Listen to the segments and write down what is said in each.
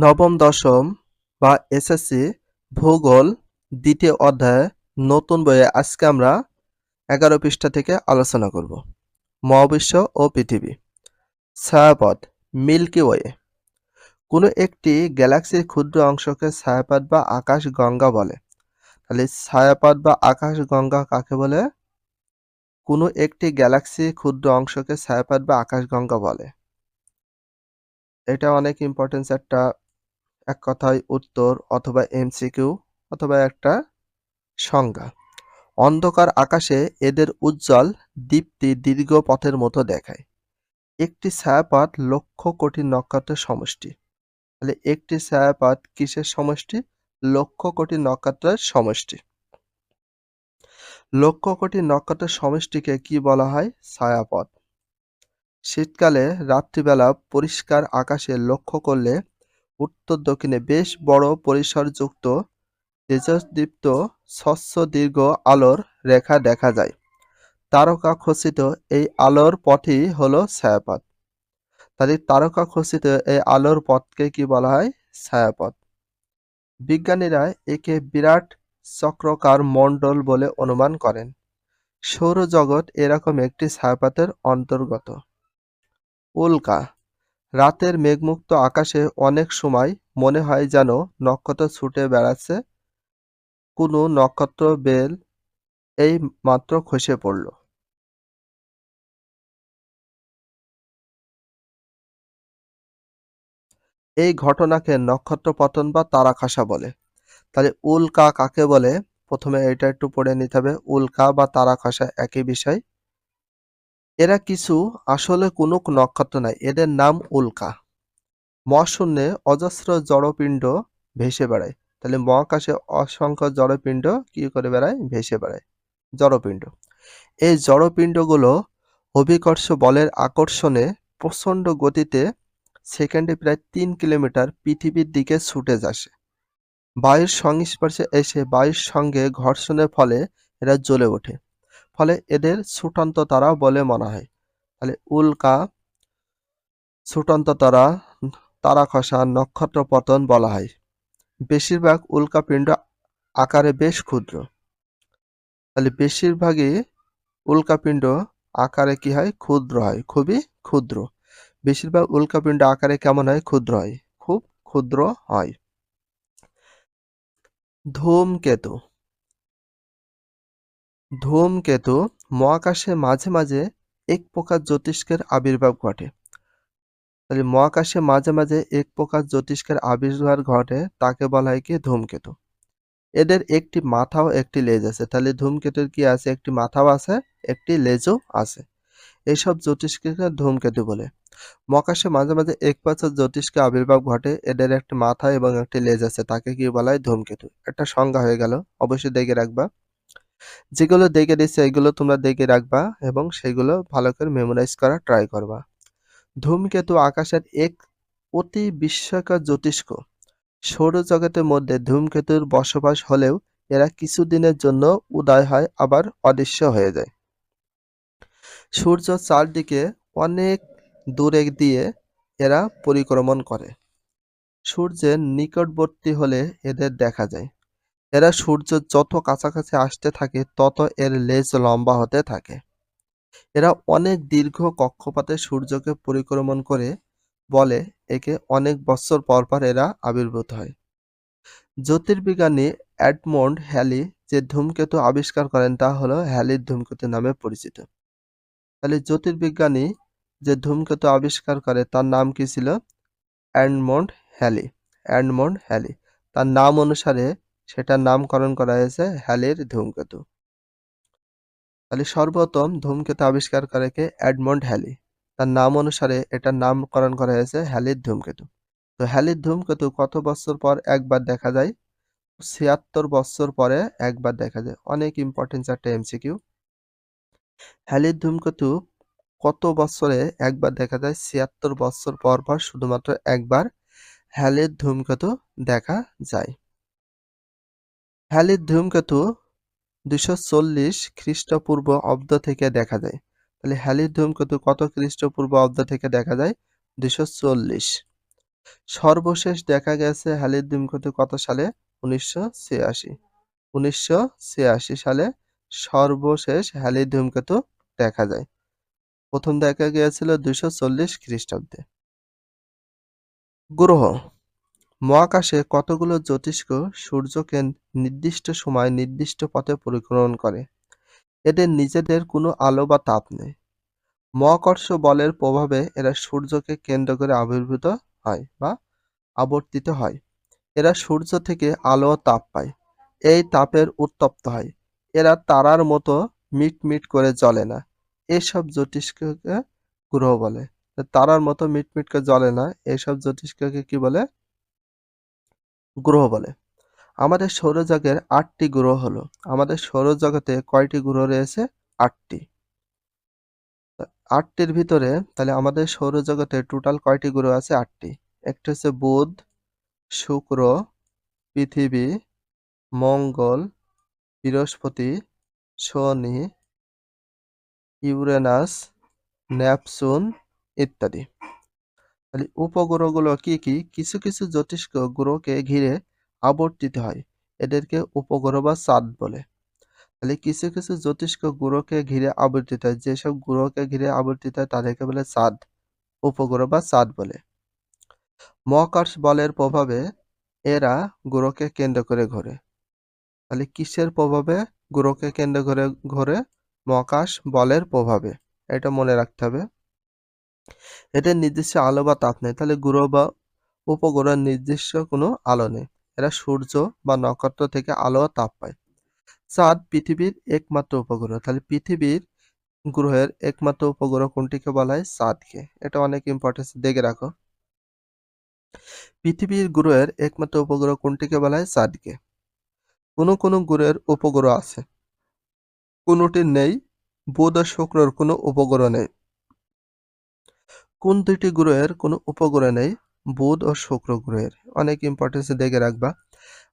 নবম দশম বা এসএসসি ভূগোল দ্বিতীয় অধ্যায়ে নতুন বইয়ে আজকে আমরা এগারো পৃষ্ঠা থেকে আলোচনা করব। মহাবিশ্ব ও পৃথিবী। ছায়াপথ, মিল্কি ওয়ে। কোনো একটি গ্যালাক্সির ক্ষুদ্র অংশকে ছায়াপথ বা আকাশ গঙ্গা বলে। তাহলে ছায়াপথ বা আকাশ গঙ্গা কাকে বলে? কোনো একটি গ্যালাক্সির ক্ষুদ্র অংশকে ছায়াপথ বা আকাশ গঙ্গা বলে। এটা অনেক ইম্পর্টেন্স একটা এক কথায় উত্তর অথবা এমসিকিউ অথবা একটা সংজ্ঞা। অন্ধকার আকাশে এদের উজ্জ্বল দীপ্তি দীর্ঘ পথের মতো দেখায়। একটি ছায়াপথ লক্ষ কোটি নক্ষত্রের সমষ্টি। তাহলে একটি ছায়াপথ কিসের সমষ্টি? লক্ষ কোটি নক্ষত্রের সমষ্টি। লক্ষ কোটি নক্ষত্রের সমষ্টিকে কি বলা হয়? ছায়াপথ। শীতকালে রাত্রিবেলা পরিষ্কার আকাশে লক্ষ্য করলে উত্তর দক্ষিণে বেশ বড় পরিসরযুক্ত তেজদীপ্ত স্বচ্ছ দীর্ঘ আলোর রেখা দেখা যায়। তারকা খচিত এই আলোর পথই হলো ছায়াপথ। তাহলে তারকা খচিত এই আলোর পথকে কি বলা হয়? ছায়াপথ। বিজ্ঞানীরা একে বিরাট চক্রকার মণ্ডল বলে অনুমান করেন। সৌরজগৎ এরকম একটি ছায়াপথের অন্তর্গত। উল্কা রাতের মেঘমুক্ত আকাশে অনেক সময় মনে হয় যেন নক্ষত্র ছুটে বেড়াচ্ছে। কোনো নক্ষত্র বেল এই মাত্র খসে পড়ল। এই ঘটনাকে নক্ষত্র পতন বা তারা খাসা বলে। তাহলে উল্কা কাকে বলে? প্রথমে এটা একটু পড়ে নিতে হবে। উল্কা বা তারা খাসা একই বিষয়। এরা কিছু আসলে কোনো নক্ষত্র নাই এদের নাম উল্কা। মহাশূন্যে অজস্র জড়পিণ্ড ভেসে বেড়ায়। তাহলে মহাকাশে অসংখ্য জড়পিণ্ড কি করে বেড়ায়? ভেসে বেড়ায়। জড়পিণ্ড। এই জড়পিণ্ডগুলো অভিকর্ষ বলের আকর্ষণে প্রচণ্ড গতিতে সেকেন্ডে প্রায় তিন কিলোমিটার পৃথিবীর দিকে ছুটে যাচ্ছে বায়ুর সংস্পর্শে এসে বায়ুর সঙ্গে ঘর্ষণের ফলে এরা জ্বলে ওঠে। ফলে এদের ছুটন্ত তারা বলে মনে হয়। তাহলে উল্কা ছুটন্ত তারা তারা, খসা, নক্ষত্র, পতন বলা হয়। বেশিরভাগ উল্কাপিণ্ড আকারে বেশ ক্ষুদ্র। তাহলে বেশিরভাগই উল্কাপিণ্ড আকারে কি হয়? ক্ষুদ্র হয়, খুবই ক্ষুদ্র। বেশিরভাগ উল্কাপিণ্ড আকারে কেমন হয়? ক্ষুদ্র হয়, খুব ক্ষুদ্র হয়। ধূমকেতু ধূমকেতু মহাকাশে মাঝে মাঝে এক প্রকার জ্যোতিষ্কের আবির্ভাব ঘটে। তাহলে মহাকাশে মাঝে মাঝে এক প্রকার জ্যোতিষ্কের আবির্ভাব ঘটে, তাকে বলা হয় কি? ধূমকেতু এদের একটি মাথাও একটি লেজ আছে। তাহলে ধূমকেতুর কি আছে? একটি মাথাও আছে, একটি লেজও আছে। এইসব জ্যোতিষ্কে ধূমকেতু বলে। মহাকাশে মাঝে মাঝে এক বছর জ্যোতিষ্কে আবির্ভাব ঘটে, এদের একটি মাথা এবং একটি লেজ আছে, তাকে কি বলা হয়? ধূমকেতু একটা সংজ্ঞা হয়ে গেল, অবশ্যই দেখে রাখবা। যেগুলো দেখে দিচ্ছে এগুলো তোমরা দেখে রাখবা এবং সেগুলো ভালো করে মেমোরাইজ করা ট্রাই করবা। ধূমকেতু আকাশের এক অতি বিস্ময়কর জ্যোতিষ্ক সৌরজগতের মধ্যে ধূমকেতুর বসবাস হলেও এরা কিছুদিনের জন্য উদয় হয়, আবার অদৃশ্য হয়ে যায়। সূর্য চারদিকে অনেক দূরে দিয়ে এরা পরিক্রমণ করে। সূর্যের নিকটবর্তী হলে এদের দেখা যায়। এরা সূর্য যত কাছাকাছি আসতে থাকে, তত এর লেজ লম্বা হতে থাকে। এরা অনেক দীর্ঘ কক্ষপথে সূর্যকে পরিক্রমণ করে বলে, একে অনেক বছর পর পর এরা আবির্ভূত হয়। জ্যোতির্বিজ্ঞানী অ্যাডমন্ড হ্যালি যে ধূমকেতু আবিষ্কার করেন তা হলো হ্যালির ধূমকেতু নামে পরিচিত। তাহলে জ্যোতির্বিজ্ঞানী যে ধূমকেতু আবিষ্কার করে, তার নাম কি ছিল? Edmond Halley. Edmond Halley. তার নাম অনুসারে সেটার নামকরণ করা হয়েছে হ্যালির ধূমকেতু। তাহলে সর্বপ্রথম ধূমকেতু আবিষ্কার করে কে? Edmund Halley. তার নাম অনুসারে এটার নামকরণ করা হয়েছে হ্যালির ধূমকেতু। তো হ্যালির ধূমকেতু কত বছর পর একবার দেখা যায়? ছিয়াত্তর বছর পরে একবার দেখা যায়। অনেক ইম্পর্টেন্স একটা এমসিকিউ হ্যালির ধূমকেতু কত বছরে একবার দেখা যায়? ছিয়াত্তর বছর পর পর শুধুমাত্র একবার হ্যালির ধূমকেতু দেখা যায়। হ্যালির ধূমকেতু দুশো চল্লিশ খ্রিস্টপূর্ব অব্দ থেকে দেখা যায়। তাহলে হ্যালির ধূমকেতু কত খ্রিস্টপূর্ব অব্দ থেকে দেখা যায়? দুশো চল্লিশ। সর্বশেষ দেখা গেছে হ্যালির ধূমকেতু কত সালে? উনিশশো ছিয়াশি। উনিশশো ছিয়াশি সালে সর্বশেষ হ্যালির ধূমকেতু দেখা যায়। প্রথম দেখা গিয়েছিল দুইশো চল্লিশ খ্রিস্টাব্দে। গ্রহ মহাকাশে কতগুলো জ্যোতিষ্ক সূর্যকে নির্দিষ্ট সময় নির্দিষ্ট পথে পরিক্রমণ করে? এদের নিজেদের কোনো আলো বা তাপ নেই। মহাকর্ষ বলের প্রভাবে এরা সূর্যকে কেন্দ্র করে আবির্ভূত হয় বা আবর্তিত হয়। এরা সূর্য থেকে আলো তাপ পায়। এই তাপের উত্তপ্ত হয়। এরা তারার মতো মিটমিট করে জ্বলে না। এসব জ্যোতিষ্ককে গ্রহ বলে। তারার মতো মিটমিট করে জ্বলে না। এসব জ্যোতিষ্ককে কি বলে? গ্রহ বলে। আমাদের সৌরজগের আটটি গ্রহ হলো। আমাদের সৌরজগতে কয়টি গ্রহ রয়েছে? আটটি। আটটির ভিতরে তাহলে আমাদের সৌরজগতে টোটাল কয়টি গ্রহ আছে? আটটি। একটি হচ্ছে বুধ, শুক্র, পৃথিবী, মঙ্গল, বৃহস্পতি, শনি, ইউরেনাস ন্যাপসুন ইত্যাদি। তাহলে উপগ্রহগুলো কি কি? কিছু কিছু জ্যোতিষ্ক গ্রহকে ঘিরে আবর্তিত হয়। এদেরকে উপগ্রহ বা চাঁদ বলে। তাহলে কিছু কিছু জ্যোতিষ্ক গ্রহকে ঘিরে আবর্তিত হয়। যেসব গ্রহকে ঘিরে আবর্তিত হয় তাদেরকে বলে চাঁদ উপগ্রহ বা চাঁদ বলে। মহাকর্ষ বলের প্রভাবে এরা গ্রহকে কেন্দ্র করে ঘোরে। তাহলে কিসের প্রভাবে গ্রহকে কেন্দ্র করে ঘোরে? মহাকাশ বলের প্রভাবে। এটা মনে রাখতে হবে। এদের নির্দিষ্ট আলো বা তাপ নেই। তাহলে গ্রহ বা উপগ্রহের নির্দিষ্ট কোনো আলো নেই। এরা সূর্য বা নক্ষত্র থেকে আলো তাপ পায়। চাঁদ পৃথিবীর একমাত্র উপগ্রহ। তাহলে পৃথিবীর গ্রহের একমাত্র উপগ্রহ কোনটিকে বলা হয়? চাঁদকে। এটা অনেক ইম্পর্টেন্স দেখে রাখো। পৃথিবীর গ্রহের একমাত্র উপগ্রহ কোনটিকে বলা হয়? চাঁদকে। কোনো কোনো গ্রহের উপগ্রহ আছে। কোনোটির নেই। বুধ ও শুক্রর কোনো উপগ্রহ নেই। কোন দুইটি গ্রহের কোনো উপগ্রহ নেই? বুধ ও শুক্র গ্রহের। অনেক ইম্পর্টেন্স দেখে রাখবা।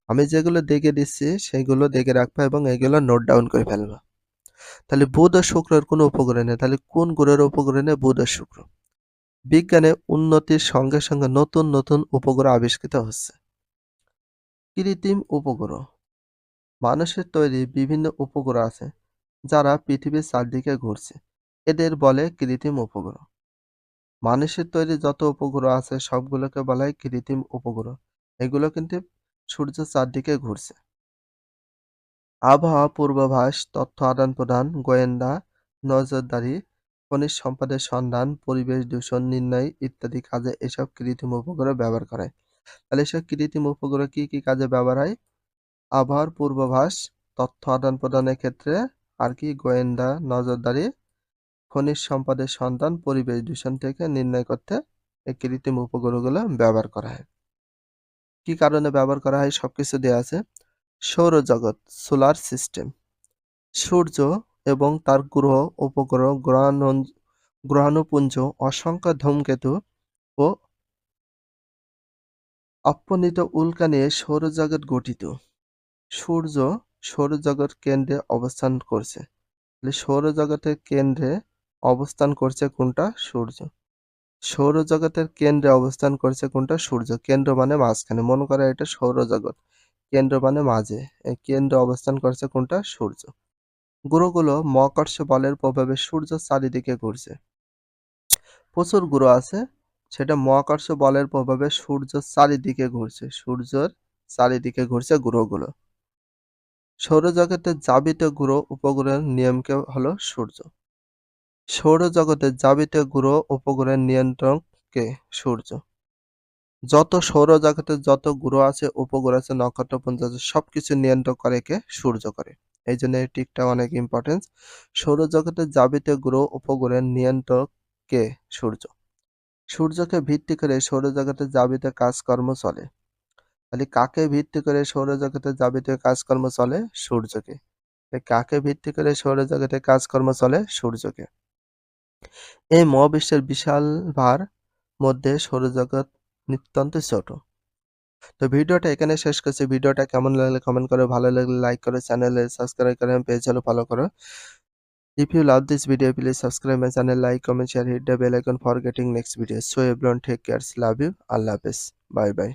আমি যেগুলো দেখে দিচ্ছি, সেগুলো দেখে রাখবা এবং এগুলো নোট ডাউন করে ফেলবা। তাহলে বুধ ও শুক্রের কোনো উপগ্রহ নেই। তাহলে কোন গ্রহের উপগ্রহ নেই? বুধ ও শুক্র। বিজ্ঞানে উন্নতির সঙ্গে সঙ্গে নতুন নতুন উপগ্রহ আবিষ্কৃত হচ্ছে। কৃত্রিম উপগ্রহ। মানুষের তৈরি বিভিন্ন উপগ্রহ আছে, যারা পৃথিবীর চারদিকে ঘুরছে। এদের বলে কৃত্রিম উপগ্রহ। মানুষের তৈরি যত উপগ্রহ আছে, সবগুলোকে বলা হয় কৃত্রিম উপগ্রহ। এগুলো কিন্তু সূর্য চারদিকে ঘুরছে। আবহাওয়া পূর্বাভাস, তথ্য আদান প্রদান, গোয়েন্দা, নজরদারি, খনিজ সম্পদের সন্ধান, পরিবেশ দূষণ নির্ণয় ইত্যাদি কাজে এসব কৃত্রিম উপগ্রহ ব্যবহার করা। তাহলে এসব কৃত্রিম উপগ্রহ কি কি কাজে ব্যবহার হয়? আবহাওয়ার পূর্বাভাস, তথ্য আদান প্রদানের ক্ষেত্রে আর কি, গোয়েন্দা, নজরদারি খনিজ সম্পদের সন্ধান, পরিবেশ দূষণ থেকে নির্ণয় করতে এই কৃত্রিম উপগ্রহগুলো ব্যবহার করা হয়। কি কারণে ব্যবহার করা হয় সবকিছু দেওয়া আছে। সৌরজগৎ, সোলার সিস্টেম। সূর্য এবং তার গ্রহ, উপগ্রহ গ্রহাণু গ্রহাণুপুঞ্জ, অসংখ্য ধূমকেতু ও অপ্পনিত উল্কা নিয়ে সৌরজগৎ গঠিত। সূর্য সৌরজগৎ কেন্দ্রে অবস্থান করছে। সৌরজগতের কেন্দ্রে অবস্থান করছে কোনটা? সূর্য। সৌরজগতের কেন্দ্রে অবস্থান করছে কোনটা? সূর্য। কেন্দ্র মানে মাঝখানে। মনে করা এটা সৌরজগৎ। কেন্দ্র মানে মাঝে। কেন্দ্রে অবস্থান করছে কোনটা? সূর্য। গ্রহগুলো মহাকর্ষ বলের প্রভাবে সূর্য চারিদিকে ঘুরছে। প্রচুর গ্রহ আছে। সেটা মহাকর্ষ বলের প্রভাবে সূর্য চারিদিকে ঘুরছে। সূর্যের চারিদিকে ঘুরছে গ্রহগুলো। সৌরজগতের যাবিত গ্রহ উপগ্রহের নিয়মকে হলো? সূর্য। সৌরজগতের যাবিত গ্রহ উপগ্রহের নিয়ন্ত্রক কে সূর্য। যত সৌরজগতের যত গ্রহ আছে, উপগ্রহ আছে নক্ষত্রপুঞ্জ আছে সবকিছু নিয়ন্ত্রণ করে কে সূর্য করে। এই জন্য এই টিকটা অনেক ইম্পর্টেন্স সৌরজগতের যাবিত গ্রহ উপগ্রহের নিয়ন্ত্রক কে সূর্য। সূর্যকে ভিত্তি করে সৌরজগতের যাবিত কাজকর্ম চলে। তাহলে কাকে ভিত্তি করে সৌরজগতের যাবিতীয় কাজকর্ম চলে? সূর্যকে। কাকে ভিত্তি করে সৌরজগতের কাজকর্ম চলে? সূর্যকে। এই মহাবিশ্বের বিশাল ভার মধ্যে সৌরজগৎ নিত্যন্ত ছোট। তো ভিডিওটা এখানে শেষ করছি। ভিডিওটা কেমন লাগলে কমেন্ট করো, ভালো লাগলে লাইক করো চ্যানেলে সাবস্ক্রাইব করো পেজ হলো ফলো করো। If you love this video please subscribe my channel like comment share hit the bell icon for getting next video so এভ লন টেক কেয়ার্স লাভ ইউ আল্লাহ হাফেজ বাই বাই